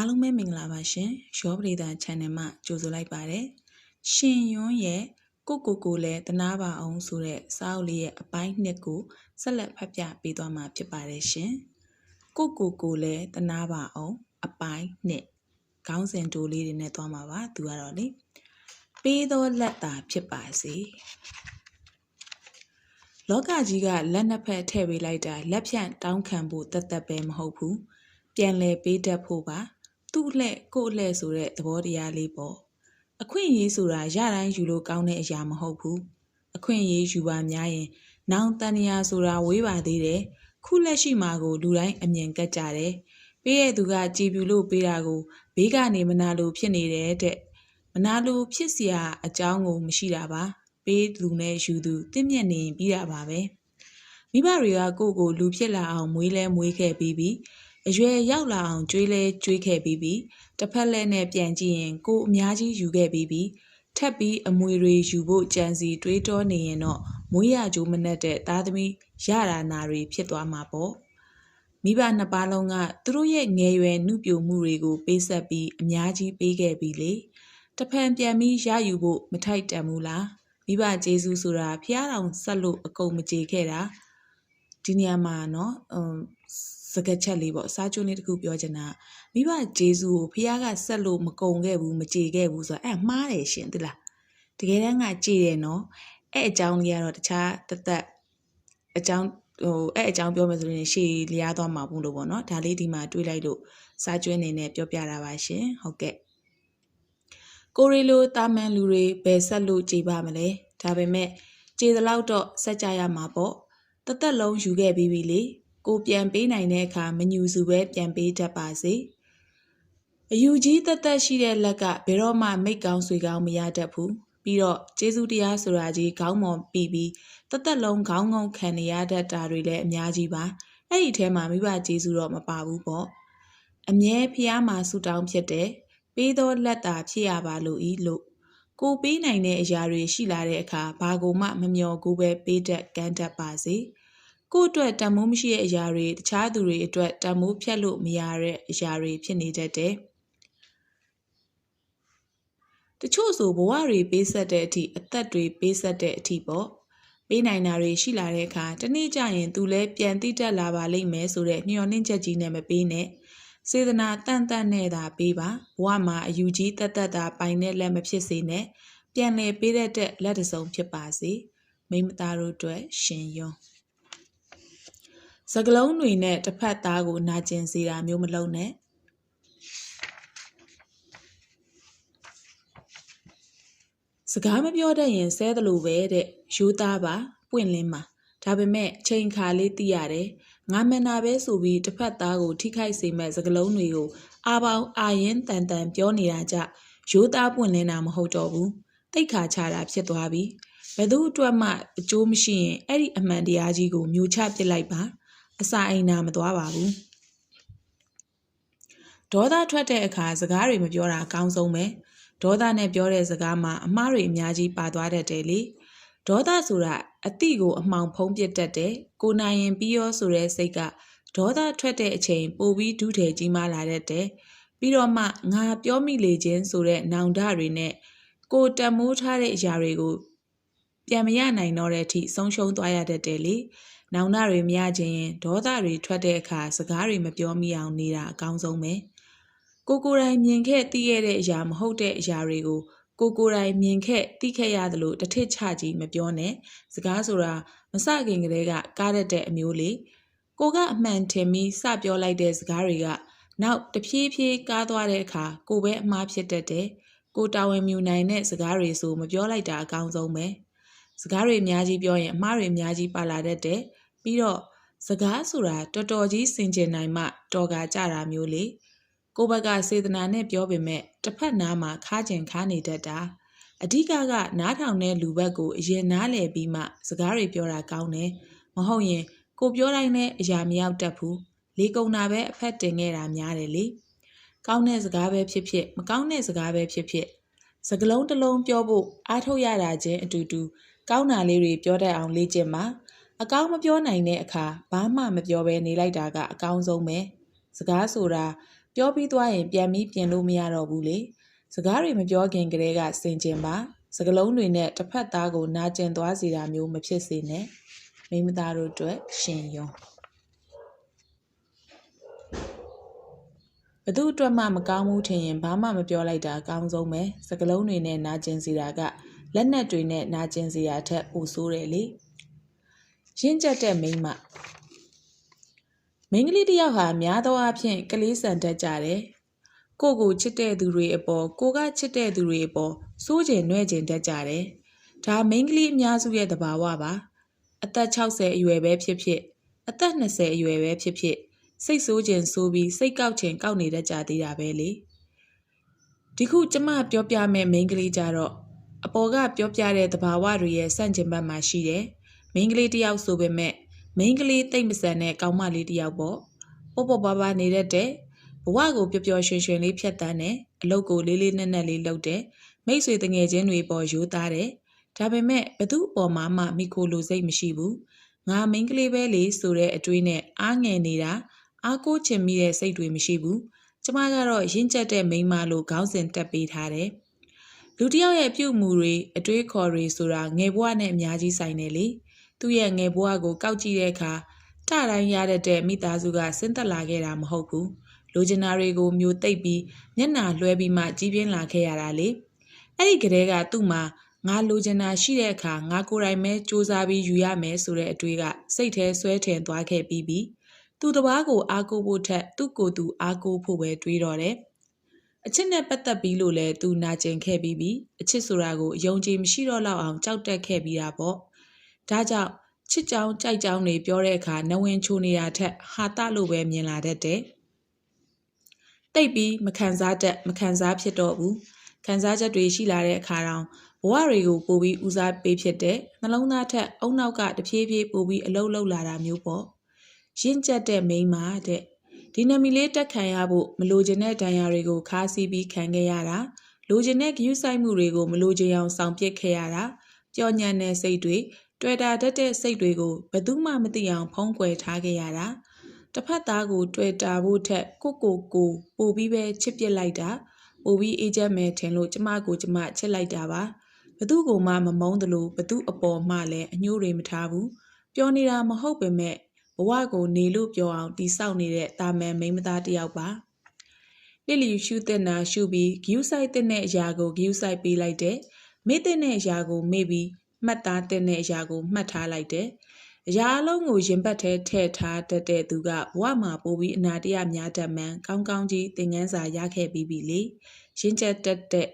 အားလုံးပဲမင်္ဂလာပါရှင်ရောပရိသတ် channel မှာကြိုဆိုလိုက်ပါတယ်ရှင်ယွန်းရဲ့ကိုကိုကိုလည်းတနာပါအောင်ဆိုတဲ့စာအုပ်လေးရဲ့အပိုင်းနှစ်ကိုဆက်လက်ဖတ်ပြပေးသွားမှာဖြစ်ပါတယ်ရှင်ကိုကိုကိုလည်းတနာပါအောင်အပိုင်းနှစ်ခေါင်းစဉ်တိုးလေးတွေနဲ့သွားမှာပါသူကတော့လေပေးသောလက်သာဖြစ်ပါစေလောကကြီးကလက်နှစ်ဖက်ထည့်ပေးလိုက်တာလက်ဖြန့်တောင်းခံဖို့တသက်ပဲမဟုတ်ဘူးပြန်လဲပေးတတ်ဖို့ပါ သူ့လှဲ့ကို့လှဲ့ဆိုတဲ့သဘောတရားလေးပေါ့အခွင့်အရေးဆိုတာရတိုင်းယူလို့ကောင်းတဲ့အရာမဟုတ်ဘူးအခွင့်အရေးယူပါများရင် နောင်တန်ရာဆိုတာဝေးပါသေးတယ်ခုလက်ရှိမှာကိုလူတိုင်းအမြင်ကတ်ကြတယ်ပေးရဲ့သူကကြည်ပြူလို့ပေးတာကိုဘေးကနေမနာလို့ဖြစ်နေတဲ့တဲ့မနာလို့ဖြစ်เสียအကြောင်းကိုမရှိတာပါပေးလူနဲ့ယူသူတင့်မြက်နေပြီးတာပါပဲမိဘတွေကကိုယ့်ကိုလူဖြစ်လာအောင်မွေးလဲမွေးခဲ့ပြီးပြီး အရွယ်ရောက်လာအောင်ကြွေးလဲကြွေးခဲ့ပြီးပြီးတစ်ဖက်လက်နဲ့ပြန်ကြည့်ရင်ကိုအများကြီးယူခဲ့ပြီးပြီးထပ်ပြီးအမွေတွေယူဖို့ကြံစီတွေးတောနေရင်တော့မွေးရကြိုးမနဲ့တဲ့သားသမီးရတာနာတွေဖြစ်သွားမှာပေါ့မိဘနှစ်ပါးလုံးကသူတို့ရဲ့ငယ်ရွယ်နှုပြိုမှုတွေကိုပေးဆက်ပြီးအများကြီးပေးခဲ့ပြီလေတဖန်ပြန်ပြီးရယူဖို့မထိုက်တန်ဘူးလားမိဘကျေးဇူးဆိုတာဖျားတောင်ဆက်လို့အကုန်မကြေခဲ့တာ ဒီနေရာမှာနော်စကက်ချက်လေးပေါ့စားကျွန်းလေးတခုပြောချင်တာမိဘဂျေဇူးကိုဖခင်ကဆက်လို့မကုံခဲ့ဘူးမကြေခဲ့ဘူးဆိုတော့အဲမှားတယ်ရှင်တိလားတကယ်တမ်းကကြေတယ်နော်အဲ့အကြောင်းကြီးကတော့တခြားတသက်အကြောင်းဟိုအဲ့အကြောင်းပြောမယ်ဆိုရင်ရှေ့လျားသွားမှာဘူးလို့ပေါ့နော်ဒါလေးဒီမှာတွေးလိုက်လို့စားကျွင်းနေနဲ့ပြောပြတာပါရှင်ဟုတ်ကဲ့ကိုရီလိုတာမန်လူတွေဘယ်ဆက်လို့ကြေပါမလဲဒါပေမဲ့ကြေသလောက်တော့ဆက်ကြရမှာပေါ့ တသက်လုံးယူခဲ့ပြီးပြီလေကိုပြန်ပေးနိုင်တဲ့အခါမညူစုပဲပြန်ပေးတတ်ပါစေအယူကြီးတက်တက်ရှိတဲ့လက်ကဘယ်တော့မှမိတ်ကောင်းဆွေကောင်းမရတတ်ဘူးပြီးတော့ကျေးဇူးတရားဆိုတာကြီးခေါင်းမော်ပြီးပြီးတသက်လုံးခေါင်းငုံခံနေရတတ်တာတွေလည်းအများကြီးပါအဲ့ဒီထဲမှာမိဘကျေးဇူးတော့မပါဘူးပေါ့အမြဲဖျားမှာဆူတောင်းဖြစ်တဲ့ပေးသောလက်တာဖြစ်ရပါလို့ဤလို့ကိုပေးနိုင်တဲ့အရာတွေရှိလာတဲ့အခါဘာကိုမှမမျော်ကိုပဲပေးတတ်ကမ်းတတ်ပါစေ။ ကို့အတွက်တန်မိုးမရှိတဲ့အရာတွေတခြားသူတွေအတွက်တန်မိုးဖြတ်လို့မရတဲ့အရာတွေဖြစ်နေတတ်တယ်။တချို့ဆိုဘဝတွေပေးဆက်တဲ့အထိအသက်တွေပေးဆက်တဲ့အထိပေါ့။ပေးနိုင်တာတွေရှိလာတဲ့အခါတနေ့ကျရင်သူလည်းပြန်သိတတ်လာပါလိမ့်မယ်ဆိုတဲ့မျှော်လင့်ချက်ကြီးနဲ့မပေးနဲ့။စေတနာတန်တန်နဲ့သာပေးပါဘဝမှာအယူကြီးတက်တက်သာပိုင်တဲ့လက်မဖြစ်စေနဲ့ပြန်လည်ပေးတဲ့လက်တစုံဖြစ်ပါစေမိမသားတို့အတွက်ရှင်ယွန်း စကလုံးတွေနဲ့တစ်ဖက်သားကိုနာကျင်စေတာမျိုးမလုပ်နဲ့စကားမပြောတတ်ရင်ဆဲသလိုပဲတဲ့ရိုးသားပါပွင့်လင်းပါဒါပေမဲ့ချိန်ခါလေးသိရတယ်ငါမနာပဲဆိုပြီးတစ်ဖက်သားကိုထိခိုက်စေမဲ့စကလုံးတွေကိုအာပေါင်းအာရင်တန်တန်ပြောနေတာကြရိုးသားပွင့်လင်းတာမဟုတ်တော့ဘူးတိတ်ခါချတာဖြစ်သွားပြီဘယ်သူအတွက်မှအကျိုးမရှိရင်အဲ့ဒီအမှန်တရားကြီးကိုမျိုးချပစ်လိုက်ပါ အစာအိမ်နာမသွားပါဘူးဒေါသထွက်တဲ့အခါစကားတွေမပြောတာအကောင်းဆုံးပဲဒေါသနဲ့ပြောတဲ့စကားမှာအမှားတွေအများကြီးပါသွားတတ်တယ်လေဒေါသဆိုတာအတိကိုအမှောင်ဖုံးပစ်တတ်တယ်ကိုနိုင်ရင်ပြီးရောဆိုတဲ့စိတ်ကဒေါသထွက်တဲ့အချိန်ပိုပြီးဒုထဲကြီးမားလာတတ်တယ်ပြီးတော့မှငါပြောမိလေခြင်းဆိုတဲ့နောင်တတွေနဲ့ကိုတံမိုးထားတဲ့အရာတွေကို ပြန်မရနိုင်တော့တဲ့အထိဆုံးရှုံးသွားရတတ်တယ်လေနောင်တတွေမရခြင်းရင်ဒေါသတွေထွက်တဲ့အခါစကားတွေမပြောမိအောင်နေတာအကောင်းဆုံးပဲကိုကိုယ်တိုင်မြင်ခဲ့သိခဲ့တဲ့အရာမဟုတ်တဲ့အရာတွေကိုကိုကိုယ်တိုင်မြင်ခဲ့သိခဲ့ရသလိုတစ်ထစ်ချကြီးမပြောနဲ့စကားဆိုတာမစခင်ကတည်းကကားတတ်တဲ့အမျိုးလေးကိုကအမှန်ထင်ပြီးစပြောလိုက်တဲ့စကားတွေကနောက်တဖြည်းဖြည်းကားသွားတဲ့အခါကိုပဲအမှားဖြစ်တတ်တယ်ကိုတာဝန်မြူနိုင်တဲ့စကားတွေဆိုမပြောလိုက်တာအကောင်းဆုံးပဲ စကားတွေအများကြီးပြောရင်အမှားတွေအများကြီးပါလာတတ်တယ်ပြီးတော့စကားဆိုတာတော်တော်ကြီးစင်ကြင်နိုင်မှတော်ကာကြတာမျိုးလေကိုဘက်ကစေတနာနဲ့ပြောပေမဲ့တစ်ဖက်နားမှာခါကျင်ခါနေတတ်တာအဓိကကနားထောင်တဲ့လူဘက်ကိုအရင်နားလည်ပြီးမှစကားတွေပြောတာကောင်းတယ်မဟုတ်ရင်ကိုပြောတိုင်းနဲ့အရာမရောက်တတ်ဘူးလေကုံတာပဲအဖက်တင်ခဲ့တာများတယ်လေကောင်းတဲ့စကားပဲဖြစ်ဖြစ်မကောင်းတဲ့စကားပဲဖြစ်ဖြစ်စကလုံးတစ်လုံးပြောဖို့အားထုတ်ရတာချင်းအတူတူ ကောင်းတာလေးတွေပြောတတ်အောင်လေ့ကျင့်ပါအကောင်းမပြောနိုင်တဲ့အခါဘာမှမပြောဘဲနေလိုက်တာကအကောင်းဆုံးပဲစကားဆိုတာပြောပြီးသွားရင်ပြန်ပြီးပြင်လို့မရတော့ဘူးလေစကားတွေမပြောခင်ကတည်းကစင်ကျင်ပါစကလုံးတွေနဲ့တစ်ဖက်သားကိုနာကျင်သွားစေတာမျိုးမဖြစ်စေနဲ့မိမသားတို့အတွက်ရှင်ယုံဘသူအတွက်မှမကောင်းဘူးထင်ရင်ဘာမှမပြောလိုက်တာအကောင်းဆုံးပဲစကလုံးတွေနဲ့နာကျင်စေတာက လက်နက်တွေနဲ့နာကျင်စေတာထက်ပိုဆိုးတယ်လေရင့်ကျက်တဲ့မိန်းမမိန်းကလေးတစ်ယောက်ဟာများသောအားဖြင့်ကလေးစံတတ်ကြတယ်ကိုကိုချစ်တဲ့သူတွေအပေါ်ကိုကချစ်တဲ့သူတွေအပေါ်စိုးကျင်နှဲ့ကျင်တတ်ကြတယ်ဒါမိန်းကလေးအများစုရဲ့သဘာဝပါအသက်60အရွယ်ပဲဖြစ်ဖြစ်အသက်20အရွယ်ပဲဖြစ်ဖြစ်စိတ်ဆိုးခြင်းဆိုးပြီးစိတ်ကောက်ခြင်းကောက်နေတတ်ကြသေးတာပဲလေဒီခုကျမပြောပြမဲ့မိန်းကလေးကြတော့ အပေါ်ကပြောပြတဲ့သဘာဝတွေရဲ့စန့်ကျင်ဘက်မှာရှိတယ်မိန်းကလေးတယောက်ဆိုပေမဲ့မိန်းကလေးတိတ်မဆန်တဲ့ကောင်မလေးတယောက်ပေါ့ပေါ့ပေါ့ပါပါနေတတ်တဲ့ဘဝကိုပျော်ပျော်ရွှင်ရွှင်လေးဖြတ်တန်းတယ်အလုပ်ကိုလေးလေးနက်နက်လေးလုပ်တယ်မိတ်ဆွေတငယ်ချင်းတွေပေါ်ရိုးသားတယ်ဒါပေမဲ့ဘသူအပေါ်မှာမှမိခိုလိုစိတ်မရှိဘူးငါမိန်းကလေးပဲလေဆိုတဲ့အတွေးနဲ့အားငယ်နေတာအားကိုးချင်မိတဲ့စိတ်တွေမရှိဘူးကျမကတော့ရင့်ကျက်တဲ့မိန်းမလို့ခေါင်းစဉ်တက်ပေးထားတယ် လူတစ်ယောက်ရဲ့ပြုမှုတွေအတွေးခေါ်တွေဆိုတာငယ်ဘဝနဲ့အများကြီးဆိုင်တယ်လေသူ့ရဲ့ငယ်ဘဝကိုကောက်ကြည့်တဲ့အခါတတိုင်းရတတ်တဲ့မိသားစုကဆင်းသက်လာခဲ့တာမဟုတ်ဘူးလိုချင်တာတွေကိုမျိုးသိပ်ပြီးမျက်နှာလွှဲပြီးမှကြီးပြင်းလာခဲ့ရတာလေအဲ့ဒီကလေးကသူ့မှာငါလိုချင်တာရှိတဲ့အခါငါကိုယ်တိုင်ပဲစူးစမ်းပြီးယူရမယ်ဆိုတဲ့အတွေးကစိတ်ထဲဆွဲထင်သွားခဲ့ပြီးပြီသူတစ်ပါးကိုအားကိုးဖို့ထက်သူ့ကိုယ်သူအားကိုးဖို့ပဲတွေးတော့တယ် အချစ်နဲ့ပတ်သက်ပြီးလို့လဲသူနာကျင်ခဲ့ပြီးပြီအချစ်ဆိုတာကိုအယုံကြည်မရှိတော့လောက်အောင်ကြောက်တက်ခဲ့ပြီးတာပေါ့ဒါကြောင့်ချစ်ကြောင်ကြိုက်ကြောင်တွေပြောတဲ့အခါနဝင်ချိုနေတာထက်ဟာတလို့ပဲမြင်လာတတ်တယ်တိတ်ပြီးမခံစားတတ်မခံစားဖြစ်တော့ဘူးခံစားချက်တွေရှိလာတဲ့အခါတောင်ဘဝတွေကိုပို့ပြီးဦးစားပေးဖြစ်တဲ့နှလုံးသားထက်အုံနောက်ကတဖြည်းဖြည်းပို့ပြီးအလုတ်လုတ်လာတာမျိုးပေါ့ရင့်ကျက်တဲ့မိန်းမတဲ့ ဒီနမီလေးတက်ခံရဖို့မလိုချင်တဲ့ဒဏ်ရာတွေကိုခါးစီးပြီးခံခဲ့ရတာလိုချင်တဲ့ဂရုစိုက်မှုတွေကိုမလိုချင်အောင်ဆောင်ပစ်ခဲ့ရတာပျော်ညံတဲ့စိတ်တွေတွေ့တာတတ်တဲ့စိတ်တွေကိုဘယ်သူမှမသိအောင်ဖုံးကွယ်ထားခဲ့ရတာတစ်ဖက်သားကိုတွေ့တာဖို့ထက်ကိုကိုကိုပို့ပြီးပဲချစ်ပစ်လိုက်တာပို့ပြီးအေးချမ်းမယ်ထင်လို့ကျမကိုကျမချစ်လိုက်တာပါဘသူကိုမှမမုန်းသလိုဘသူအပေါ်မှလည်းအညှိုးတွေမထားဘူးပြောနေတာမဟုတ်ပေမဲ့ ဘဝကိုနေလို့ပြောအောင်တိဆောက်နေတဲ့တာမန်မိန်းမသားတယောက်ပါလီလီရှူတဲ့နာရှူပြီးဂယူးဆိုင်တဲ့အရာကိုဂယူးဆိုင်ပေးလိုက်တယ်မေ့တဲ့အရာကိုမေ့ပြီးမှတ်သားတဲ့အရာကိုမှတ်ထားလိုက်တယ်အရာအလုံးကိုရင်ပတ်ထဲထည့်ထားတတ်တဲ့သူကဘဝမှာပို့ပြီးအနာတရများတတ်မှန်ကောင်းကောင်းကြီးသင်ခန်းစာရခဲ့ပြီးပြီလေရင့်ကျက်တတ်တဲ့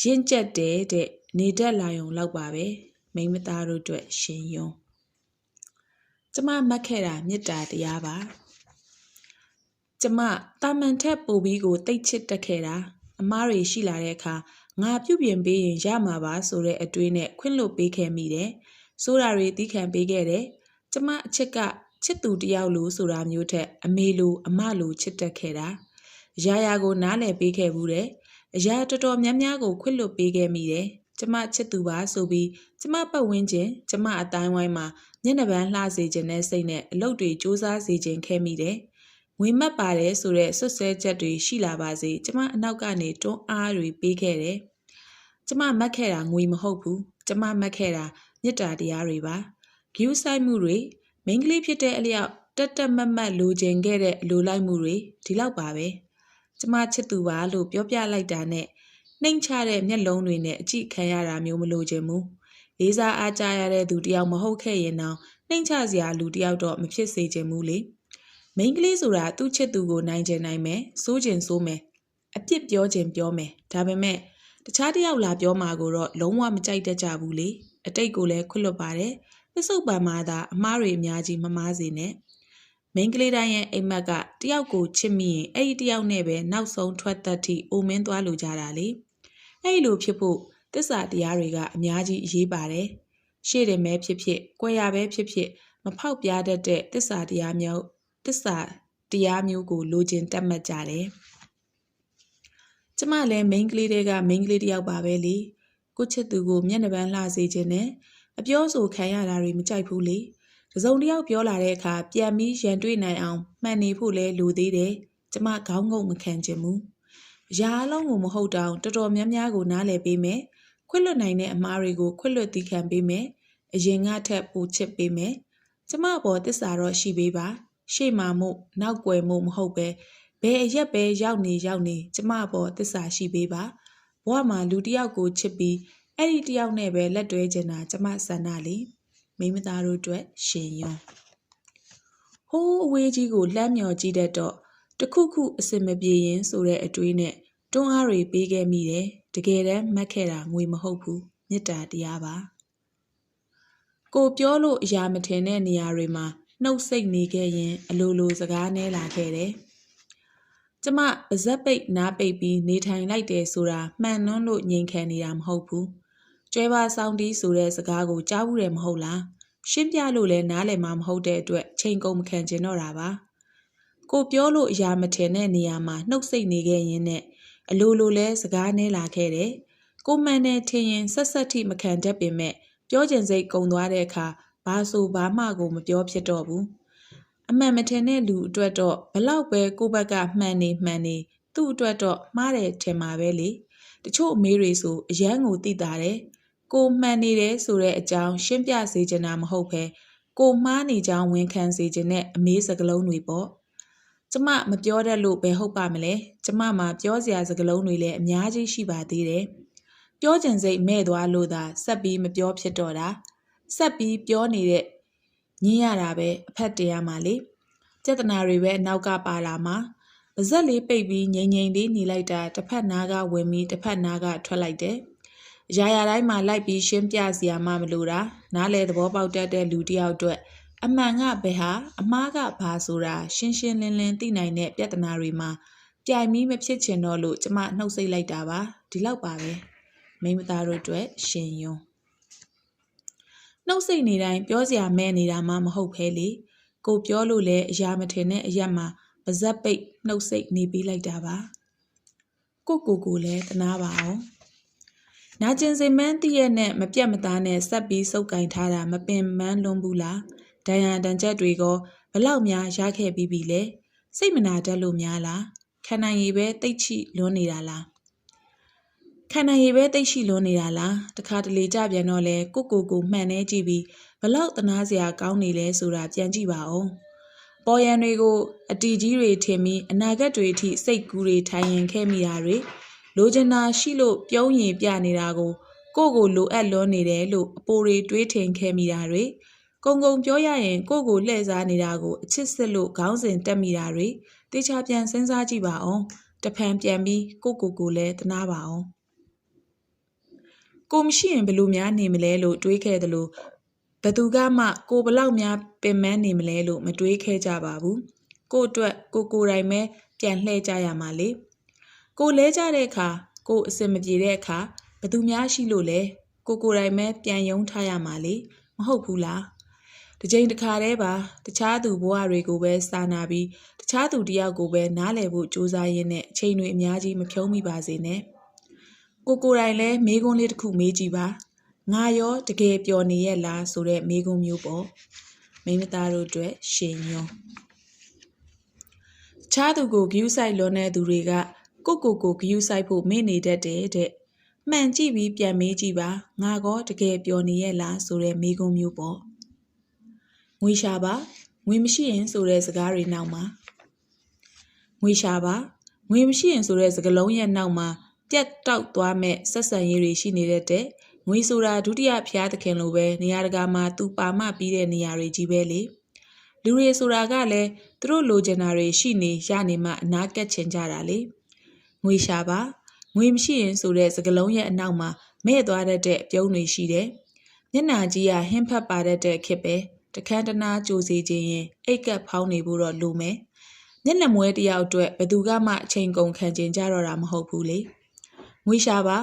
ရင့်ကျက်တဲ့တဲ့နေတတ်လာရုံလောက်ပါပဲမိမသားတို့အတွက်ရှင်ယုံ ကျမမှတ်ခဲ့တာမေတ္တာတရားပါကျမတာမန်ထက်ပိုပြီးကိုတိတ်ချစ်တက်ခဲ့တာအမားတွေရှိလာတဲ့အခါငါပြုပြင်ပေးရင်ရမှာပါဆိုတဲ့အတွေးနဲ့ခွင့်လွတ်ပေးခဲ့မိတယ်ဆိုတာတွေသိခံပေးခဲ့တယ်ကျမအချစ်ကချစ်သူတယောက်လိုဆိုတာမျိုးထက်အမေလိုအမလိုချစ်တက်ခဲ့တာရာရာကိုနားလည်ပေးခဲ့ဘူးတယ်အရာတော်တော်များများကိုခွင့်လွတ်ပေးခဲ့မိတယ် ကျမချစ်သူပါဆိုပြီးကျမပတ်ဝန်းကျင်ကျမအတိုင်းဝိုင်းမှာညနေပန်းလှစေခြင်းနဲ့စိတ်နဲ့အလုပ်တွေစူးစမ်းစေခြင်းခဲ့မိတယ်။ငွေမတ်ပါတယ်ဆိုတဲ့ဆွဆွဲချက်တွေရှိလာပါစေကျမအနောက်ကနေတွန်းအားတွေပေးခဲ့တယ်။ကျမမတ်ခဲ့တာငွေမဟုတ်ဘူး။ကျမမတ်ခဲ့တာမေတ္တာတရားတွေပါ။ဂယူးဆိုင်မှုတွေမိန်းကလေးဖြစ်တဲ့အလျောက်တက်တက်မတ်မတ်လိုချင်ခဲ့တဲ့လိုလိုက်မှုတွေဒီလောက်ပါပဲ။ကျမချစ်သူပါလို့ပြောပြလိုက်တာနဲ့ နှိမ်ချတဲ့မျက်လုံးတွေနဲ့အကြည့်ခံရတာမျိုးမလိုချင်ဘူးလေးစားအားကြရတဲ့သူတယောက်မဟုတ်ခဲ့ရင်တော့နှိမ်ချစရာလူတယောက်တော့မဖြစ်စေချင်ဘူးလေမိန်းကလေးဆိုတာသူ့ချစ်သူကိုနိုင်ချင်နိုင်မယ်စိုးချင်စိုးမယ်အပြစ်ပြောချင်ပြောမယ်ဒါပေမဲ့တခြားတယောက်လာပြောမှာကိုတော့လုံးဝမကြိုက်တတ်ကြဘူးလေအတိတ်ကိုလည်းခွတ်လွတ်ပါတယ်ပစ္စုပန်မှာသာအမားတွေအများကြီးမမားစေနဲ့မိန်းကလေးတိုင်းရဲ့အိမ်မက်ကတယောက်ကိုချစ်မိရင်အဲ့ဒီတယောက်နဲ့ပဲနောက်ဆုံးထွက်သက်ထိအိုမင်းသွားလိုကြတာလေ အဲ့လိုဖြစ်ဖို့တစ္ဆာတရားတွေကအများကြီးအရေးပါတယ်ရှေ့တယ်မဲဖြစ်ဖြစ်ကွဲရပဲဖြစ်ဖြစ်မဖောက်ပြားတတ်တဲ့တစ္ဆာတရားမျိုးတစ္ဆာတရားမျိုးကိုလိုချင်တတ်မှတ်ကြတယ်ကျမလည်းမိန်းကလေးတွေကမိန်းကလေးတယောက်ပါပဲလေကိုချစ်သူကိုမျက်နှာပန်းလှစေခြင်းနဲ့အပြောဆိုခံရတာတွေမကြိုက်ဘူးလေတစုံတယောက်ပြောလာတဲ့အခါပြန်ပြီးရန်တွေ့နိုင်အောင်မှန်နေဖို့လဲလိုသေးတယ်ကျကျမခေါင်းငုံမခံချင်ဘူး။ ရာအလုံးကိုမဟုတ်တောင်တော်တော်များများကိုနားလည်ပေးမယ်။ခွင့်လွတ်နိုင်တဲ့အမားတွေကိုခွင့်လွတ်သီးခံပေးမယ်။အရင်ကထက်ပိုချစ်ပေးမယ်။ကျမအပေါ်တစ္ဆာတော့ရှိပေးပါ။ရှေ့မှာမို့နောက်ွယ်မို့မဟုတ်ပဲဘယ်အရက်ပဲရောက်နေရောက်နေကျမအပေါ်တစ္ဆာရှိပေးပါ။ဘဝမှာလူတစ်ယောက်ကိုချစ်ပြီးအဲ့ဒီတစ်ယောက်နဲ့ပဲလက်တွဲချင်တာကျမဆန္ဒလေ။မိန်းမသားတို့အတွက်ရှင်ယွန်းဟိုးအဝေးကြီးကိုလှမ်းမြော်ကြည့်တတ်တော့ တခုခုအစင်မပြေရင်ဆိုတဲ့အတွေးနဲ့တွန်းအားတွေပေးခဲ့မိတယ်တကယ်တမ်းမှတ်ခဲ့တာငွေမဟုတ်ဘူးမေတ္တာတရားပါကိုပြောလို့အရာမထင်တဲ့နေရာတွေမှာနှုတ်ဆက်နေခဲ့ရင် အလိုလိုစကားနဲလာခဲ့တယ်ကျမပါဇက်ပိတ်နားပိတ်ပြီးနေထိုင်လိုက်တယ်ဆိုတာမှန်နှွန်းလို့ငြိမ်ခံနေတာမဟုတ်ဘူးကျွဲပါဆောင်တီးဆိုတဲ့စကားကိုကြားဘူးတယ်မဟုတ်လားရှင်းပြလို့လည်းနားလည်မှာမဟုတ်တဲ့အတွက်ချိန်ကုန်မခံကျင်တော့တာပါ ကိုပြောလို့အရာမထင်တဲ့နေရာမှာနှုတ်ဆက်နေခဲ့ရင်နဲ့အလိုလိုလဲစကားနဲလာခဲ့တယ်ကိုမှန်တဲ့ထင်ရင်ဆက်ဆက်ထိမခံတတ်ပင်မဲ့ပြောကျင်စိတ်ကုံသွားတဲ့အခါဘာဆိုဘာမှကိုမပြောဖြစ်တော့ဘူးအမှန်မထင်တဲ့လူအတွက်တော့ဘလောက်ပဲကိုယ့်ဘက်ကမှန်နေမှန်နေသူ့အတွက်တော့မှားတယ်ထင်မှာပဲလေတချို့အမေးတွေဆိုအရန်ကိုသိတာတယ်ကိုမှန်နေတယ်ဆိုတဲ့အကြောင်းရှင်းပြစေချင်တာမဟုတ်ဘဲကိုမှားနေကြောင်းဝန်ခံစေချင်တဲ့အမေးစကလုံးတွေပေါ့ ကျမမပြောတတ်လို့ဘယ်ဟုတ်ပါမလဲကျမမှာပြောစရာစကလုံးတွေလည်းအများကြီးရှိပါသေးတယ်ပြောချင်စိတ်မဲ့သွားလို့သာဆက်ပြီးမပြောဖြစ်တော့တာဆက်ပြီးပြောနေတဲ့ညင်းရတာပဲအဖက်တင်ရမှာလေចេတနာတွေပဲအနောက်ကပါလာမှာပါဇက်လေးပိတ်ပြီးငိမ့်ငိမ့်လေးหนีလိုက်တာတစ်ဖက်နားကဝင်ပြီးတစ်ဖက်နားကထွက်လိုက်တယ်ရာရာတိုင်းမှာလိုက်ပြီးရှင်းပြစရာမှမလိုတာနားလေသဘောပေါက်တတ်တဲ့လူတစ်ယောက်အတွက် အမှန်ကဘယ်ဟာအမားကဘာဆိုတာရှင်းရှင်းလင်းလင်းသိနိုင်တဲ့ပြဿနာတွေမှာပြိုင်ပြီးမဖြစ်ချင်တော့လို့ကျမနှုတ်ဆက်လိုက်တာပါဒီလောက်ပါပဲမိမသားတို့အတွက်ရှင်ယွန်းနှုတ်ဆက်နေတိုင်းပြောစရာမဲနေတာမှမဟုတ်ဖဲလေကိုပြောလို့လဲအရာမထင်တဲ့အရက်မှာပါဇက်ပိတ်နှုတ်ဆက်နေပြီးလိုက်တာပါကိုကိုကိုလည်းတနာပါအောင်နာကျင်စိမ်မန်းတည့်ရဲ့နဲ့မပြတ်မသားနဲ့ဆက်ပြီးစုပ်ကင်ထားတာမပင်မန်းလွန်းဘူးလား ဒဏ်ရာတန်ချက်တွေကဘလောက်များရခဲ့ပြီးပြီလဲစိတ်မနာတတ်လို့များလားခန္ဓာရည်ပဲတိတ်ချိလွန်းနေတာလားခန္ဓာရည်ပဲတိတ်ရှိလွန်းနေတာလားတခါတလေကြပြန်တော့လဲကိုကိုကိုမှန်နေကြည့်ပြီးဘလောက်တနာစရာကောင်းနေလဲဆိုတာပြန်ကြည့်ပါဦးပေါ်ရန်တွေကိုအတီကြီးတွေထင်ပြီးအနာဂတ်တွေအထိစိတ်ကူးတွေထိုင်ရင်ခဲ့မိတာတွေလိုချင်တာရှိလို့ပြုံးရင်ပြနေတာကိုကိုကိုလိုအပ်လွန်းနေတယ်လို့အပိုတွေတွေးထင်ခဲ့မိတာတွေ ကုံကုံပြောရရင်ကိုကိုလှည့်စားနေတာကိုအချစ်စစ်လို့ခေါင်းစဉ်တက်မိတာတွေတေချာပြန်စဉ်းစားကြည့်ပါအောင်တဖန်ပြန်ပြီးကိုကိုကိုလည်းတနာပါအောင်ကိုမရှိရင်ဘယ်လိုများနေမလဲလို့တွေးခဲ့တယ်လို့ဘသူကမှကိုဘလောက်များပင်ပန်းနေမလဲလို့မတွေးခဲ့ကြပါဘူးကိုအတွက်ကိုကိုယ်တိုင်ပဲပြန်လှည့်ကြရမှာလေကိုလဲကြတဲ့အခါကိုအစင်မပြေတဲ့အခါဘသူများရှိလို့လဲကိုကိုယ်တိုင်ပဲပြန်ယုံထားရမှာလေမဟုတ်ဘူးလား တစ်ချိန်တစ်ခါတည်းပါတခြားသူဘဝတွေကိုပဲစာနာပြီးတခြားသူတယောက်ကိုပဲနားလည်ဖို့ကြိုးစားရင်းနဲ့အချိန်တွေအများကြီးမဖြုံးမိပါစေနဲ့ကိုကိုယ်တိုင်လည်းမေးခွန်းလေးတစ်ခုမေးကြည့်ပါငါရောတကယ်ပျော်နေရဲ့လားဆိုတဲ့မေးခွန်းမျိုးပေါ့မိမသားတို့အတွက်ရှင်ညွန်းခြားသူကိုဂယူးဆိုင်လွန်တဲ့သူတွေကကိုကိုကိုဂယူးဆိုင်ဖို့မေ့နေတတ်တယ်တဲ့မှန်ကြည့်ပြီးပြန်မေးကြည့်ပါငါကောတကယ်ပျော်နေရဲ့လားဆိုတဲ့မေးခွန်းမျိုးပေါ့ ငွေရှာပါငွေမရှိရင်ဆိုတဲ့စကားတွေနောက်မှာငွေရှာပါငွေမရှိရင်ဆိုတဲ့စကားလုံးရဲ့နောက်မှာပြတ်တောက်သွားမဲ့ဆက်ဆံရေးတွေရှိနေတဲ့တဲ့ငွေဆိုတာဒုတိယဖျားသခင်လိုပဲနေရာတကာမှာသူပါမပြီးတဲ့နေရာတွေကြီးပဲလေလူတွေဆိုတာကလည်းသူတို့လိုချင်တာတွေရှိနေရနေမှအနာကက်ချင်ကြတာလေငွေရှာပါငွေမရှိရင်ဆိုတဲ့စကလုံးရဲ့အနောက်မှာမဲ့သွားတတ်တဲ့အပြုံးတွေရှိတယ်မျက်နာကြီးကဟင်းဖက်ပါတတ်တဲ့ခစ်ပဲ တခန်းတနာကြိုစီခြင်းရင်အိတ်ကပ်ဖောင်းနေဖို့တော့လိုမယ်မျက်နှာမွဲတယောက်အတွက်ဘယ်သူကမှအချိန်ကုန်ခံကျင်ကြတော့တာမဟုတ်ဘူးလေငွေရှာပါ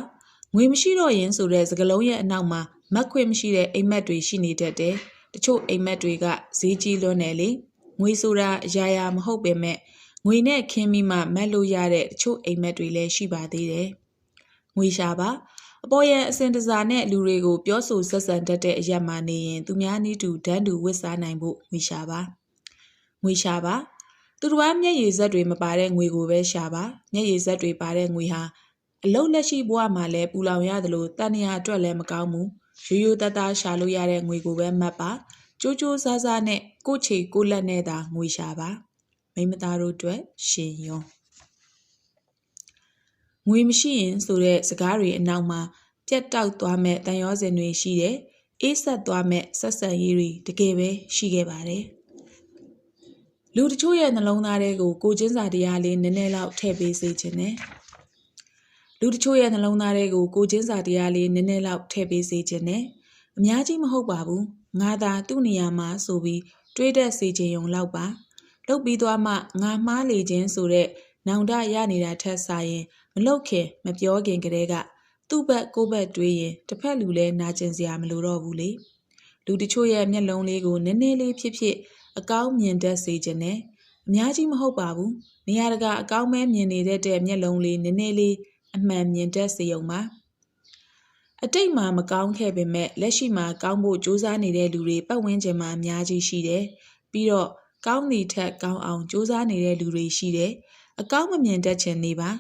ငွေမရှိတော့ရင်ဆိုတဲ့စကလုံးရဲ့အနောက်မှာမက်ခွင့်မရှိတဲ့အိမ်မက်တွေရှိနေတတ်တယ်တချို့အိမ်မက်တွေကဈေးကြီးလွန်းတယ်လေငွေဆိုတာအရာရာမဟုတ်ပေမဲ့ငွေနဲ့ခင်းပြီးမှမက်လို့ရတဲ့တချို့အိမ်မက်တွေလည်းရှိပါသေးတယ်ငွေရှာပါ အပေါ်ရန်အစင်တစားနဲ့လူတွေကိုပြောဆိုဆက်ဆံတတ်တဲ့အရက်မှနေရင်သူများနည်းတူဒန်းတူဝစ်စားနိုင်ဖို့ငွေရှာပါငွေရှာပါသူတစ်ပါးမျက်ရည်ဇက်တွေမပါတဲ့ငွေကိုပဲရှာပါမျက်ရည်ဇက်တွေပါတဲ့ငွေဟာအလုံးလက်ရှိဘဝမှာလည်းပူလောင်ရတယ်လို့တန်ရာအတွက်လည်းမကောင်းဘူးရိုးရိုးတသားရှာလို့ရတဲ့ငွေကိုပဲမှတ်ပါကြိုးကြိုးစားစားနဲ့ကိုယ့်ချေကိုယ့်လက်နဲ့သာငွေရှာပါမိမသားတို့အတွက်ရှင်ယွန်း ငွေမရှိရင်ဆိုတဲ့စကားတွေအနောက်မှာပြတ်တောက်သွားမဲ့တန်ရောစင်တွေရှိတယ်အေးဆက်သွားမဲ့ဆက်ဆံရေးတွေတကယ်ပဲရှိခဲ့ပါတယ်လူတချို့ရဲ့နှလုံးသားတွေကိုကိုချင်းစာတရားလေးနည်းနည်းလောက်ထည့်ပေးစေခြင်းနဲ့လူတချို့ရဲ့နှလုံးသားတွေကိုကိုချင်းစာတရားလေးနည်းနည်းလောက်ထည့်ပေးစေခြင်းနဲ့အများကြီးမဟုတ်ပါဘူးငါသာသူ့နေရာမှာဆိုပြီးတွေးတတ်စေခြင်းုံလောက်ပါလုတ်ပြီးသွားမှငါမှားလေခြင်းဆိုတဲ့နောင်တရနေတာထက်စာရင် မလုတ်ခင်မပြောခင်ကတည်းကသူ့ဘက်ကိုယ့်ဘက်တွေးရင်တစ်ဖက်လူလဲနာကျင်စရာမလိုတော့ဘူးလေလူတချို့ရဲ့မျက်လုံးလေးကိုနည်းနည်းလေးဖြစ်ဖြစ်အကောင်းမြင်တတ်စေခြင်းနဲ့အများကြီးမဟုတ်ပါဘူးနေရာတကာအကောင်းမဲမြင်နေတတ်တဲ့မျက်လုံးလေးနည်းနည်းလေးအမှန်မြင်တတ်စေုံပါအတိတ်မှာမကောင်းခဲ့ပေမဲ့လက်ရှိမှာကောင်းဖို့ကြိုးစားနေတဲ့လူတွေပတ်ဝန်းကျင်မှာအများကြီးရှိတယ်ပြီးတော့ကောင်းသည့်ထက်ကောင်းအောင်ကြိုးစားနေတဲ့လူတွေရှိတယ်အကောင်းမမြင်တတ်ခြင်းနေပါ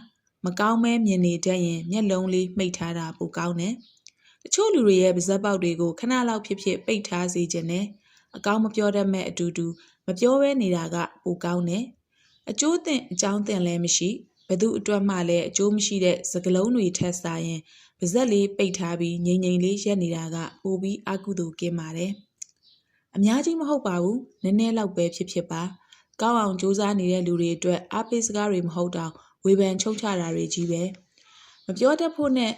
မကောင်းမဲမြင်နေတတ်ရင်မျက်လုံးလေးမှိတ်ထားတာပိုကောင်းတယ်တချို့လူတွေရဲ့ပါးစပ်ပေါက်တွေကိုခဏလောက်ဖြစ်ဖြစ်ပိတ်ထားစေခြင်းနဲ့အကောင်းမပြောတတ်မဲ့အတူတူမပြောဘဲနေတာကပိုကောင်းတယ်အကျိုးသင်အကြောင်းသင်လည်းမရှိဘသူအတွက်မှလည်းအကျိုးမရှိတဲ့စကလုံးတွေထက်စားရင်ပါဇက်လေးပိတ်ထားပြီးငိမ့်ငိမ့်လေးရက်နေတာကပိုပြီးအကုသိုလ်ကင်းပါတယ်အများကြီးမဟုတ်ပါဘူးနည်းနည်းလောက်ပဲဖြစ်ဖြစ်ပါကောင်းအောင်စူးစမ်းနေတဲ့လူတွေအတွက်အားပေးစကားတွေမဟုတ်တော့ ဝေဖန်ချုပ်ချတာတွေကြီးပဲမပြောတတ်ဖို့နဲ့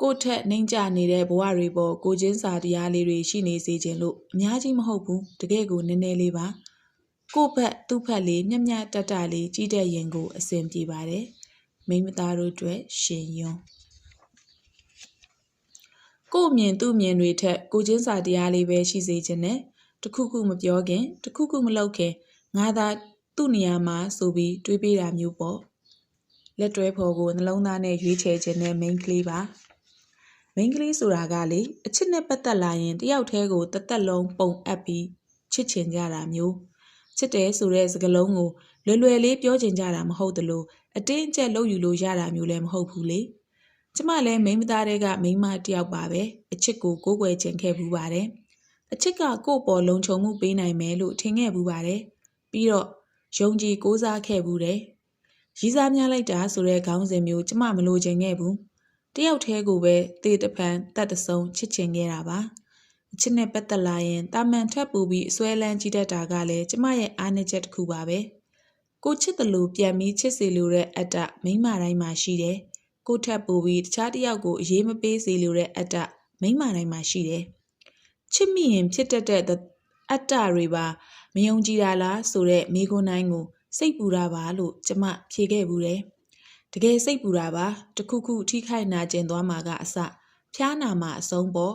ကိုယ့်ထက်နှိမ်ကြနေတဲ့ဘဝတွေပေါ်ကိုချင်းစာတရားလေးတွေရှိနေစေခြင်းလို့အများကြီးမဟုတ်ဘူးတကယ်ကိုနည်းနည်းလေးပါကိုယ့်ဘက်သူ့ဘက်လေးမျက်မျက်တတလေးကြီးတဲ့ရင်ကိုအဆင်ပြေပါတယ်မိမသားတို့အတွက်ရှင်ယွန်းကို့မြင်သူ့မြင်တွေထက်ကိုချင်းစာတရားလေးပဲရှိစေခြင်းနဲ့တခုခုမပြောခင်တခုခုမလုပ်ခင်ငါသာသူ့နေရာမှာဆိုပြီးတွေးပေးတာမျိုးပေါ့ လက်တွဲဖော်ကိုနှလုံးသားနဲ့ရွေးချယ်ခြင်းနဲ့မိန်းကလေးပါမိန်းကလေးဆိုတာကလေအချစ်နဲ့ပတ်သက်လာရင်တယောက်တည်းကိုတသက်လုံးပုံအပ်ပြီးချစ်ချင်ကြတာမျိုးချစ်တယ်ဆိုတဲ့စကားလုံးကိုလွယ်လွယ်လေးပြောချင်ကြတာမဟုတ်သလိုအတင်းအကျပ်လုပ်ယူလို့ရတာမျိုးလည်းမဟုတ်ဘူးလေကျမလည်းမိန်းမသားတွေကမိန်းမတယောက်ပါပဲအချစ်ကိုကိုးကွယ်ခြင်းခဲ့ဘူးပါတယ်အချစ်ကကိုယ့်ပေါ်လုံခြုံမှုပေးနိုင်မယ်လို့ထင်ခဲ့ဘူးပါတယ်ပြီးတော့ယုံကြည်ကိုးစားခဲ့ဘူးတယ် ရီးစားများလိုက်တာဆိုတဲ့ခေါင်းစဉ်မျိုးကျမမလိုချင်ခဲ့ဘူးတယောက်တည်းကိုပဲတေတဖန်တတ်တဆုံးချစ်ချင်ခဲ့တာပါအချစ်နဲ့ပတ်သက်လာရင်တာမန်ထပ်ပူပြီးအစွဲလန်းကြီးတတ်တာကလည်းကျမရဲ့အားနည်းချက်တစ်ခုပါပဲကိုချစ်တယ်လို့ပြန်ပြီးချစ်စီလိုတဲ့အတ္တမိမတိုင်းမှာရှိတယ်ကိုထပ်ပူပြီးတခြားတစ်ယောက်ကိုအေးမပေးစီလိုတဲ့အတ္တမိမတိုင်းမှာရှိတယ်ချစ်မိရင်ဖြစ်တတ်တဲ့အတ္တတွေပါမယုံကြည်တာလားဆိုတဲ့မိခွန်းတိုင်းကို စိတ်ပူတာပါလို့ကျမဖြေခဲ့ဘူးတယ်တကယ်စိတ်ပူတာပါတခုခုထိခိုက်နာကျင်သွားမှာကအစဖျားနာမှာအဆုံးပေါ့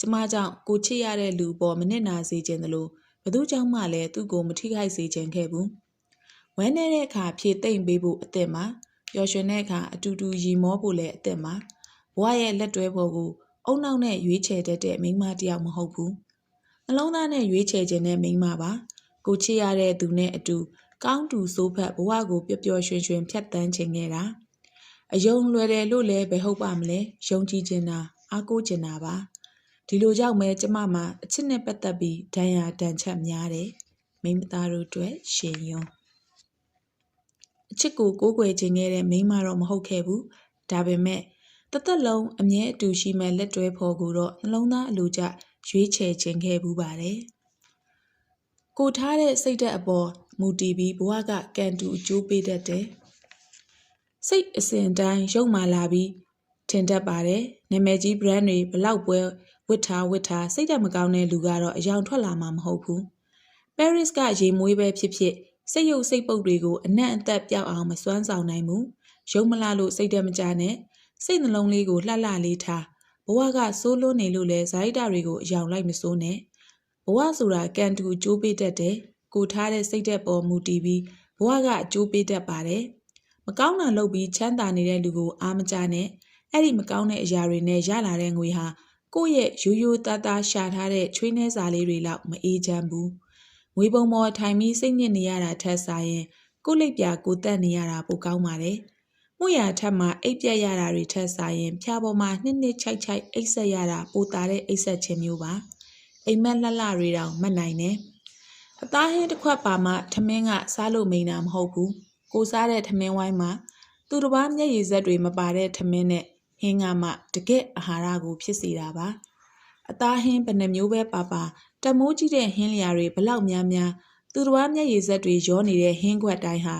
ကျမကြောင့်ကိုချစ်ရတဲ့လူပေါ်မနစ်နာစေခြင်းသလိုဘသူကြောင့်မှလည်းသူ့ကိုမထိခိုက်စေခြင်းခဲ့ဘူးဝမ်းနေတဲ့အခါဖြေသိမ့်ပေးဖို့အသင့်မှာပျော်ရွှင်တဲ့အခါအတူတူရီမောဖို့လည်းအသင့်မှာဘဝရဲ့လက်တွဲပေါ်ကိုအုံနောက်နဲ့ရွေးချယ်တတ်တဲ့မိန်းမတယောက်မဟုတ်ဘူးနှလုံးသားနဲ့ရွေးချယ်ခြင်းနဲ့မိန်းမပါကိုချစ်ရတဲ့သူနဲ့အတူ ကောင်းတူစိုးဖက်ဘဝကိုပျော်ပျော်ရွှင်ရွှင်ဖြတ်တန်းခြင်းခဲ့တာအယုံလွယ်တယ်လို့လည်းဘယ်ဟုတ်ပါမလဲယုံကြည်ခြင်းတာအားကိုးခြင်းတာပါဒီလိုကြောင့်ပဲကျမမှာအချစ်နဲ့ပတ်သက်ပြီးဒဏ်ရာဒဏ်ချက်များတယ်မိမသားတို့အတွက်ရှင်ယွန်းအချစ်ကိုကိုးကွယ်ခြင်းခဲ့တဲ့မိမတော့မဟုတ်ခဲ့ဘူးဒါပေမဲ့တသက်လုံးအမြဲအတူရှိမဲ့လက်တွဲဖော်ကိုတော့နှလုံးသားအလိုကျရွေးချယ်ခြင်းခဲ့ဘူးပါတယ်ကိုထားတဲ့စိတ်သက်အပေါ် မူတည်ပြီးဘဝကကံတူအကျိုးပေးတတ်တယ်။စိတ်အစဉ်တိုင်းရုပ်မာလာပြီးထင်တတ်ပါတယ်။နာမည်ကြီး brand တွေဘလောက်ပွဲဝစ်ထားဝစ်ထားစိတ်သက်မကောင်းတဲ့လူကတော့အယောင်ထွက်လာမှာမဟုတ်ဘူး။ Paris ကရေမွေးပဲဖြစ်ဖြစ်စိတ်ရုပ်စိတ်ပုတ်တွေကိုအနံ့အသက်ပြောက်အောင်မစွမ်းဆောင်နိုင်ဘူး။ရုံမလာလို့စိတ်သက်မကြနဲ့စိတ်နှလုံးလေးကိုလှလှလေးထားဘဝကစိုးလွန်းနေလို့လဲဇာိုက်တာတွေကိုအယောင်လိုက်မစိုးနဲ့ဘဝဆိုတာကံတူကြိုးပေးတတ်တယ် ကိုထားတဲ့စိတ်သက်ပေါ်မူတည်ပြီးဘဝကအကျိုးပေးတတ်ပါတယ်မကောင်းတာလုပ်ပြီးချမ်းသာနေတဲ့လူကိုအားမကြနဲ့အဲ့ဒီမကောင်းတဲ့အရာတွေနဲ့ရလာတဲ့ငွေဟာကိုယ့်ရဲ့ရိုးရိုးသားသားရှာထားတဲ့ချွေးနှဲစာလေးတွေလောက်မအေးချမ်းဘူးငွေပုံပေါ်ထိုင်ပြီးစိတ်ညစ်နေရတာထက်စာရင်ကိုယ်လိပ်ပြကိုတက်နေရတာပိုကောင်းပါတယ်မှုရထက်မှာအိပ်ပြက်ရတာတွေထက်စာရင်ဖျားပေါ်မှာနှစ်နှစ်ချိုက်ချိုက်အိပ်ဆက်ရတာပိုတာတဲ့အိပ်ဆက်ခြင်းမျိုးပါအိမ်မက်လှလှတွေတောင်မတ်နိုင်တယ် အသားဟင်းတစ်ခွက်ပါမှထမင်းကစားလို့မိန်တာမဟုတ်ဘူးကိုစားတဲ့ထမင်းဝိုင်းမှာသူတစ်ပါးမျက်ရည်ဆက်တွေမပါတဲ့ထမင်းနဲ့ဟင်းကမှတကယ့်အာဟာရကိုဖြစ်စေတာပါအသားဟင်းဘယ်နှမျိုးပဲပါပါတမိုးကြီးတဲ့ဟင်းလျာတွေဘလောက်များများသူတစ်ပါးမျက်ရည်ဆက်တွေရောနေတဲ့ဟင်းခွက်တိုင်းဟာ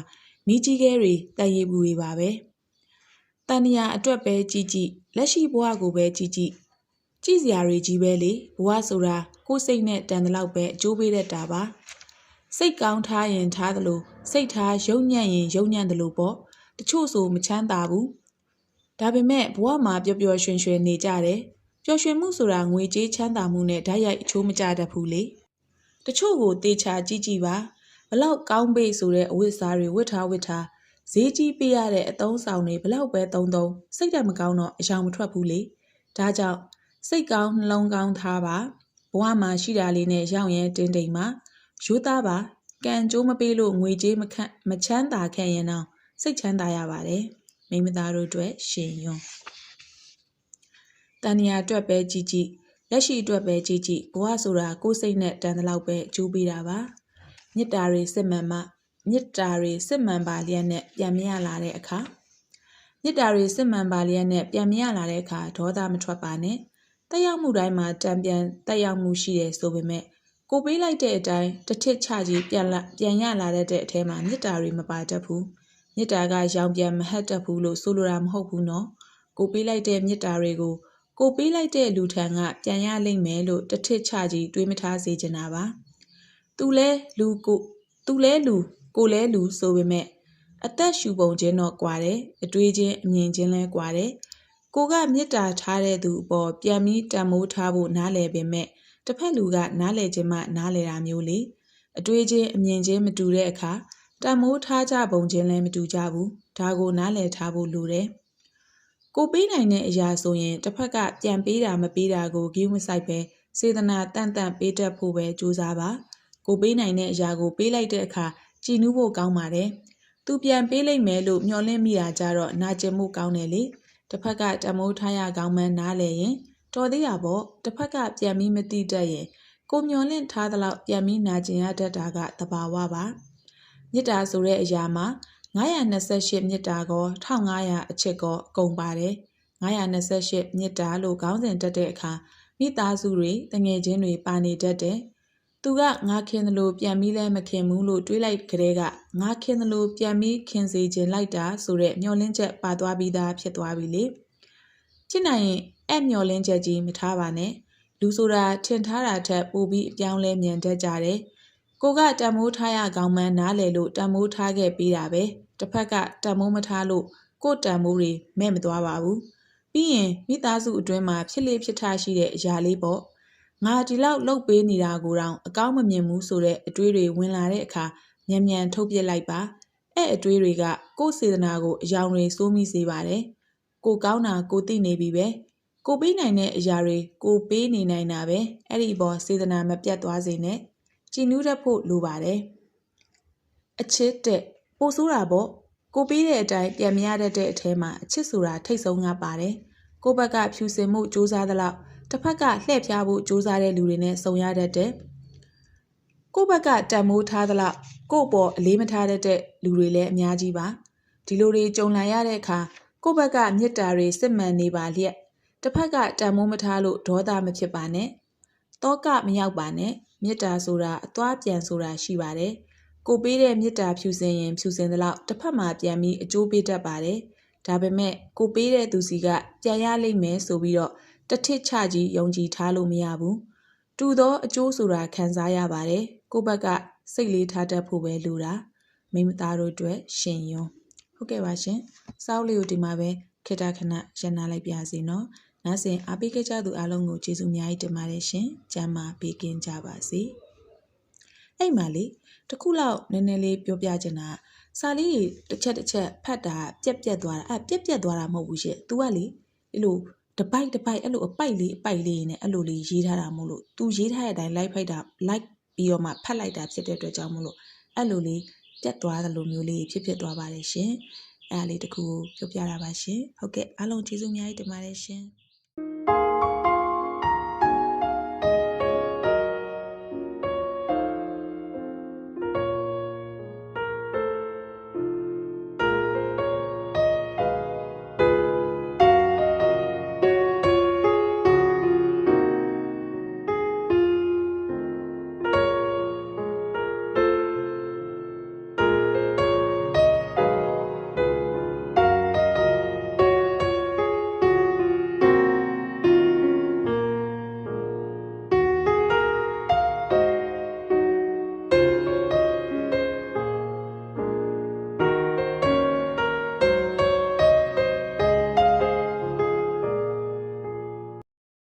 မိကြီးခဲတွေတန်ရည်ဘူးတွေပါပဲတန်နီယာအတွက်ပဲကြည်ကြည်လက်ရှိဘဝကိုပဲကြည်ကြည်ကြည်စရာတွေကြီးပဲလေဘဝဆိုတာ ကိုယ်စိတ်နဲ့တန်တလောက်ပဲအကျိုးပေးတတ်တာပါစိတ်ကောင်းထားရင်ထားသလိုစိတ်ထားယုံညံ့ရင်ယုံညံ့သလိုပေါ့တချို့ဆိုမချမ်းသာဘူးဒါပေမဲ့ဘဝမှာပျော်ပျော်ရွှင်ရွှင်နေကြတယ်ပျော်ရွှင်မှုဆိုတာငွေကြေးချမ်းသာမှုနဲ့ဓာတ်ရိုက်အချိုးမကျတတ်ဘူးလေတချို့ကိုတေချာကြည့်ကြည့်ပါဘလောက်ကောင်းပေဆိုတဲ့အဝတ်စားတွေဝတ်ထားဝတ်ထားဈေးကြီးပေးရတဲ့အသုံးဆောင်တွေဘလောက်ပဲသုံးသုံးစိတ်ဓာတ်မကောင်းတော့အယောင်မထွက်ဘူးလေဒါကြောင့်စိတ်ကောင်းနှလုံးကောင်းထားပါ ဘဝမှာရှိတာလေးနဲ့ရောင်ရဲတင်းတိမ်မှာရိုးသားပါကံကြိုးမပေးလို့ငွေကြေးမခန့်မချမ်းသာခဲ့ရင်တော့စိတ်ချမ်းသာရပါတယ်မိမသားတို့အတွက်ရှင်ယွန်းတန်ရာအတွက်ပဲကြည်ကြည်လက်ရှိအတွက်ပဲကြည်ကြည်ဘဝဆိုတာကိုယ်စိတ်နဲ့တန်တဲ့လောက်ပဲအကျိုးပေးတာပါမေတ္တာတွေစစ်မှန်မှမေတ္တာတွေစစ်မှန်ပါလျက်နဲ့ပြန်မရလာတဲ့အခါမေတ္တာတွေစစ်မှန်ပါလျက်နဲ့ပြန်မရလာတဲ့အခါဒေါသမထွက်ပါနဲ့ တက်ရောက်မှုတိုင်းမှာတံပြန်တက်ရောက်မှုရှိတယ်ဆိုပေမဲ့ကိုပေးလိုက်တဲ့အတိုင်းတစ်ထစ်ချကြီးပြန်လာပြန်ရလာတဲ့အထဲမှာမေတ္တာတွေမပါတတ်ဘူးမေတ္တာကရောင်ပြန်မဟတ်တတ်ဘူးလို့ဆိုလိုတာမဟုတ်ဘူးနော်ကိုပေးလိုက်တဲ့မေတ္တာတွေကိုကိုပေးလိုက်တဲ့လူထံကပြန်ရလိမ့်မယ်လို့တစ်ထစ်ချကြီးတွေးမထားစေချင်တာပါသူလဲလူကိုသူလဲလူကိုလဲလူဆိုပေမဲ့အသက်ရှူပုံချင်းတော့ကွာတယ်အတွေးချင်းအမြင်ချင်းလဲကွာတယ် ကိုကမေတ္တာထားတဲ့သူအပေါ်ပြန်ပြီးတန်မိုးထားဖို့နားလည်ပေမဲ့တစ်ဖက်လူကနားလည်ခြင်းမှနားလည်တာမျိုးလေအတွေးချင်းအမြင်ချင်းမတူတဲ့အခါတန်မိုးထားကြပုံချင်းလည်းမတူကြဘူးဒါကိုနားလည်ထားဖို့လိုတယ်ကိုပေးနိုင်တဲ့အရာဆိုရင်တစ်ဖက်ကပြန်ပေးတာမပေးတာကိုဂိူးမဆိုင်ပဲစေတနာတန့်တန့်ပေးတတ်ဖို့ပဲကြိုးစားပါကိုပေးနိုင်တဲ့အရာကိုပေးလိုက်တဲ့အခါကြည်နူးဖို့ကောင်းပါတယ်သူပြန်ပေးလိုက်မယ်လို့မျှော်လင့်မိတာကြတော့နာကျင်မှုကောင်းတယ်လေ တစ်ဖက်ကတမိုးထားရကောင်းမှန်းနားလည်ရင်တော်သေးတာပေါ့တစ်ဖက်ကပြန်ပြီးမတိတတ်ရင်ကိုမျောလင့်ထားသလောက်ပြန်ပြီးနာကျင်ရတတ်တာကတဘာဝပါမေတ္တာဆိုတဲ့အရာမှာ928မေတ္တာကော1500အချက်ကောအကုန်ပါတယ်928မေတ္တာလို့ခေါင်းစဉ်တက်တဲ့အခါမိသားစုတွေတငယ်ချင်းတွေပါနေတတ်တယ် သူကငါခင်တယ်လို့ပြန်ပြီးလဲမခင်ဘူးလို့တွေးလိုက်ကြတဲ့ကငါခင်တယ်လို့ပြန်ပြီးခင်စေခြင်းလိုက်တာဆိုတဲ့မျောလင်းချက်ပါသွားပြီးသားဖြစ်သွားပြီလေချစ်နိုင်ရင်အဲ့မျောလင်းချက်ကြီးမထားပါနဲ့လူဆိုတာထင်ထားတာထက်ပိုပြီးအပြောင်းလဲမြန်တတ်ကြတယ်ကိုကတံမိုးထားရကောင်းမှန်းနားလေလို့တံမိုးထားခဲ့ပြီးတာပဲတစ်ဖက်ကတံမိုးမထားလို့ကိုတံမိုးတွေမဲ့မသွားပါဘူးပြီးရင်မိသားစုအတွင်းမှာဖြစ်လေဖြစ်ထားရှိတဲ့အရာလေးပေါ့ ငါဒီလောက်လှုပ်ပေးနေတာကိုတောင်အကောင်းမမြင်ဘူးဆိုတဲ့အတွေးတွေဝင်လာတဲ့အခါမြန်မြန်ထုတ်ပြစ်လိုက်ပါအဲ့အတွေးတွေကကိုယ်စေတနာကိုအယောင်တွေစိုးမိစေပါတယ်ကိုကောင်းတာကိုသိနေပြီပဲကိုပေးနိုင်တဲ့အရာတွေကိုပေးနေနိုင်တာပဲအဲ့ဒီဘောစေတနာမပြတ်သွားစေနဲ့ကြည်နူးတတ်ဖို့လိုပါတယ်အချစ်တဲ့ပိုဆိုးတာပေါ့ကိုပေးတဲ့အတိုင်းပြန်မရတတ်တဲ့အထဲမှာအချစ်ဆိုတာထိတ်ဆုံးငါပါတယ်ကိုဘက်ကဖြူစင်မှုစူးစမ်းသလောက် တစ်ဖက်ကလှည့်ဖြားဖို့စူးစမ်းတဲ့လူတွေနဲ့ဆုံရတတ်တဲ့ကိုဘက်ကတန်မိုးထားသလောက်ကို့ပေါ်အလေးမထားတတ်တဲ့လူတွေလည်းအများကြီးပါဒီလိုတွေကြုံလာရတဲ့အခါကိုဘက်ကမေတ္တာတွေစစ်မှန်နေပါလျက်တစ်ဖက်ကတန်မိုးမထားလို့ဒေါသမဖြစ်ပါနဲ့တောကမရောက်ပါနဲ့မေတ္တာဆိုတာအသွားပြန်ဆိုတာရှိပါတယ်ကိုပေးတဲ့မေတ္တာဖြူစင်ရင်ဖြူစင်သလောက်တစ်ဖက်မှာပြန်ပြီးအကျိုးပေးတတ်ပါတယ်ဒါပေမဲ့ကိုပေးတဲ့သူစီကပြန်ရလိမ့်မယ်ဆိုပြီးတော့ တထစ်ချကြီးယုံကြည်ထားလို့မရဘူးတူသောအကျိုးဆိုတာခံစားရပါတယ်ကိုဘက်ကစိတ်လေးထားတတ်ဖို့ပဲလိုတာမိမသားတို့အတွက်ရှင်ယွန်းဟုတ်ကဲ့ပါရှင်စောက်လေးကိုဒီမှာပဲခေတ္တခဏရန်နာလိုက်ပြစီနော်နားဆင်အားပေးခဲ့ကြသူအားလုံးကိုကျေးဇူးအများကြီးတင်ပါတယ်ရှင်ကျမ်းမာပေးကင်းကြပါစေအဲ့မှာလေတခုလောက်နည်းနည်းလေးပြောပြချင်တာစာလေးတစ်ချက်တစ်ချက်ဖတ်တာပြက်ပြက်သွားတာအဲ့ပြက်ပြက်သွားတာမဟုတ်ဘူးရှင် तू ကလေအဲ့လို တပိုက်တပိုက်အဲ့လိုအပိုက်လေးအပိုက်လေးနဲ့အဲ့လိုလေးရေးထားတာမို့လို့ तू ရေးထားတဲ့အတိုင်း like ဖိုက်တာ like ပြီးတော့မှဖတ်လိုက်တာဖြစ်တဲ့အတွက်ကြောင့်မို့လို့အဲ့လိုလေးပြတ်သွားသလိုမျိုးလေးဖြစ်ဖြစ်သွားပါတယ်ရှင်အဲ့ဒါလေးတစ်ခုကိုပြောပြတာပါရှင်ဟုတ်ကဲ့အားလုံးကျေးဇူးအများကြီးတင်ပါတယ်ရှင်